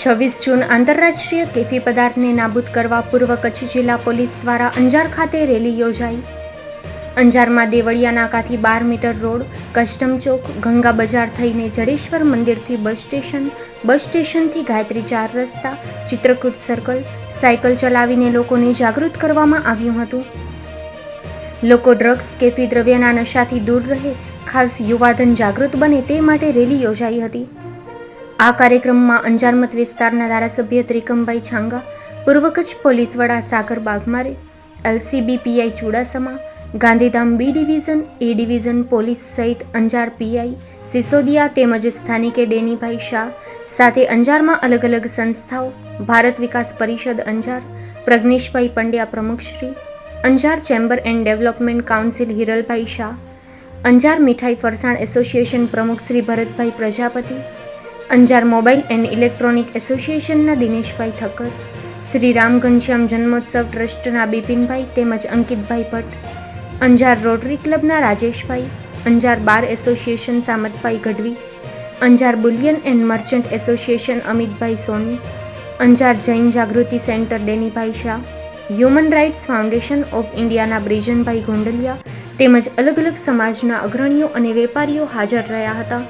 છવ્વીસ જૂન આંતરરાષ્ટ્રીય કેફી પદાર્થને નાબૂદ કરવા પૂર્વ કચ્છ જિલ્લા પોલીસ દ્વારા અંજાર ખાતે રેલી યોજાઈ. અંજારમાં દેવળિયા નાકાથી બાર મીટર રોડ, કસ્ટમ ચોક, ગંગા બજાર થઈને જડેશ્વર મંદિરથી બસ સ્ટેશન, બસ સ્ટેશનથી ગાયત્રી ચાર રસ્તા, ચિત્રકૂટ સર્કલ, સાયકલ ચલાવીને લોકોને જાગૃત કરવામાં આવ્યું હતું. લોકો ડ્રગ્સ, કેફી દ્રવ્યના નશાથી દૂર રહે, ખાસ યુવાધન જાગૃત બને તે માટે રેલી યોજાઈ હતી. આ કાર્યક્રમમાં અંજાર મત વિસ્તારના ધારાસભ્ય ત્રિકમભાઈ છાંગા પૂર્વ કચ્છ પોલીસ વડા Sagar Bagmare, LCB PI Chudasama, Gandhidham B division, A division police સહિત અંજાર પીઆઈ, સિસોદિયા તેમજ સ્થાનિકે ડેનીભાઈ શાહ, સાથે અંજારમાં અલગ અલગ સંસ્થાઓ, Bharat Vikas Parishad Anjar, Pragneshbhai Pandya પ્રમુખશ્રી, Anjar chamber and development council Hiralbhai Shah, Anjar મીઠાઈ ફરસાણ એસોસિએશન પ્રમુખ Shri Bharatbhai Prajapati Anjar mobile and electronic એસોસિએશનના દિનેશભાઈ ઠક્કર, શ્રી રામ ઘનશ્યામ જન્મોત્સવ ટ્રસ્ટના બિપિનભાઈ તેમજ Ankitbhai Bhatt, Anjar rotary ક્લબના Rajeshbhai, Anjar bar association Samatbhai Gadhvi, Anjar bullion and merchant association Amitbhai Soni, Anjar Jain Jagruti centre Denibhai Shah, human rights foundation of ઇન્ડિયાના બ્રિજનભાઈ ગોંડલિયા તેમજ અલગ અલગ સમાજના અગ્રણીઓ અને વેપારીઓ હાજર રહ્યા હતા.